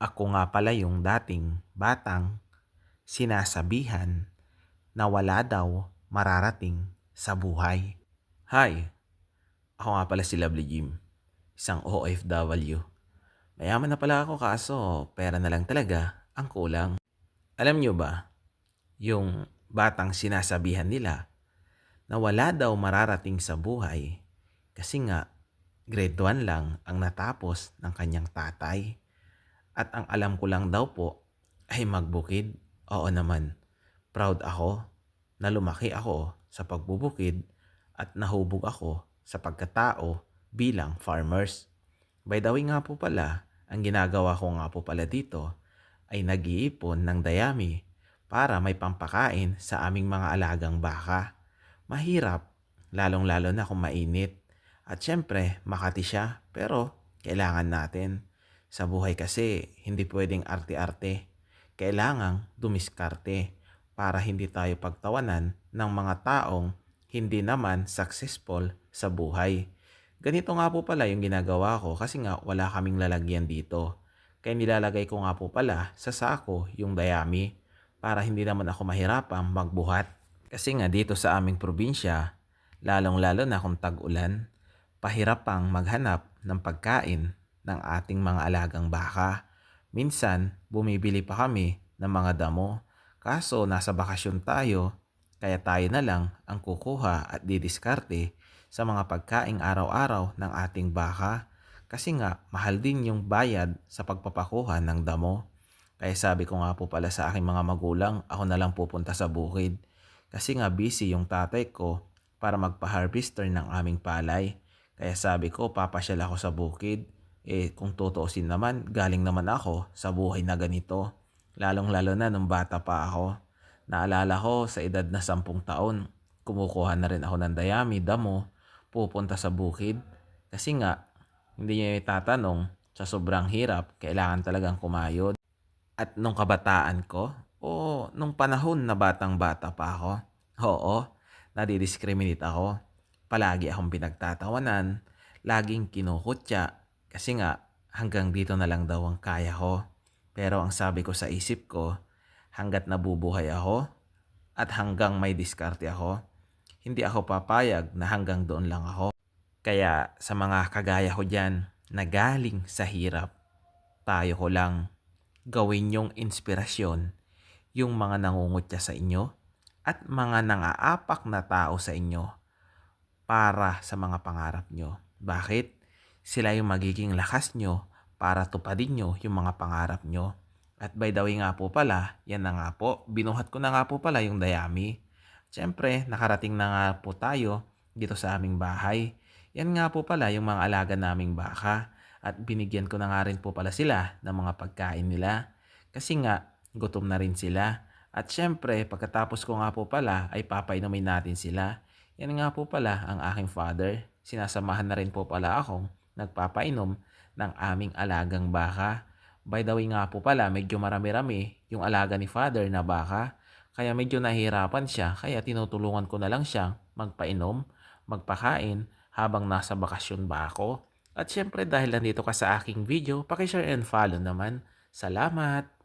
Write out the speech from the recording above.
Ako nga pala yung dating batang sinasabihan na wala daw mararating sa buhay. Hi, ako nga pala si Lovely Jim, isang OFW. Mayaman na pala ako kaso pera na lang talaga ang kulang. Alam nyo ba, yung batang sinasabihan nila na wala daw mararating sa buhay kasi nga grade 1 lang ang natapos ng kanyang tatay. At ang alam ko lang daw po ay magbukid. Oo naman, proud ako na lumaki ako sa pagbubukid at nahubog ako sa pagkatao bilang farmers. By the way nga po pala, ang ginagawa ko nga po pala dito ay nag-iipon ng dayami para may pampakain sa aming mga alagang baka. Mahirap, lalong-lalo na kung mainit. At syempre, makati siya, pero kailangan natin. Sa buhay kasi, hindi pwedeng arte-arte. Kailangang dumiskarte para hindi tayo pagtawanan ng mga taong hindi naman successful sa buhay. Ganito nga po pala yung ginagawa ko kasi nga wala kaming lalagyan dito. Kaya nilalagay ko nga po pala sa sako yung dayami para hindi naman ako mahirapang magbuhat. Kasi nga dito sa aming probinsya, lalong-lalo na kung tag-ulan, pahirap pang maghanap ng pagkain ng ating mga alagang baka. Minsan, bumibili pa kami ng mga damo. Kaso nasa bakasyon tayo, kaya tayo na lang ang kukuha at didiskarte sa mga pagkaing araw-araw ng ating baka. Kasi nga, mahal din yung bayad sa pagpapakuha ng damo. Kaya sabi ko nga po pala sa aking mga magulang, ako na lang pupunta sa bukid. Kasi nga busy yung tatay ko para magpa-harvester ng aming palay. Kaya sabi ko, papasyal ako sa bukid. Eh, kung tutuusin naman, galing naman ako sa buhay na ganito. Lalong-lalo na nung bata pa ako. Naalala ko sa edad na sampung taon, kumukuha na rin ako ng dayami, damo, pupunta sa bukid. Kasi nga, hindi niya itatanong, sa sobrang hirap, kailangan talagang kumayod. At nung kabataan ko, o nung panahon na batang bata pa ako, oo, nadidiscriminate ako. Palagi akong pinagtatawanan, laging kinukutya, kasi nga hanggang dito na lang daw ang kaya ko. Pero ang sabi ko sa isip ko, hanggat nabubuhay ako at hanggang may diskarte ako, hindi ako papayag na hanggang doon lang ako. Kaya sa mga kagaya ko dyan na galing sa hirap, tayo ko lang gawin yung inspirasyon yung mga nangungutya sa inyo at mga nangaapak na tao sa inyo para sa mga pangarap nyo. Bakit? Sila yung magiging lakas nyo para tupadin nyo yung mga pangarap nyo. At by the way nga po pala, yan na nga po, binuhat ko na nga po pala yung dayami. Siyempre, nakarating na nga po tayo dito sa aming bahay. Yan nga po pala yung mga alaga naming baka. At binigyan ko na nga rin po pala sila ng mga pagkain nila. Kasi nga, gutom na rin sila. At syempre, pagkatapos ko nga po pala, ay papainumin natin sila. Yan nga po pala ang aking father. Sinasamahan na rin po pala akong nagpapainom ng aming alagang baka. By the way nga po pala, medyo marami-rami yung alaga ni father na baka. Kaya medyo nahihirapan siya, kaya tinutulungan ko na lang siyang magpainom, magpakain habang nasa bakasyon ba ako. At syempre dahil nandito ka sa aking video, pakishare and follow naman. Salamat!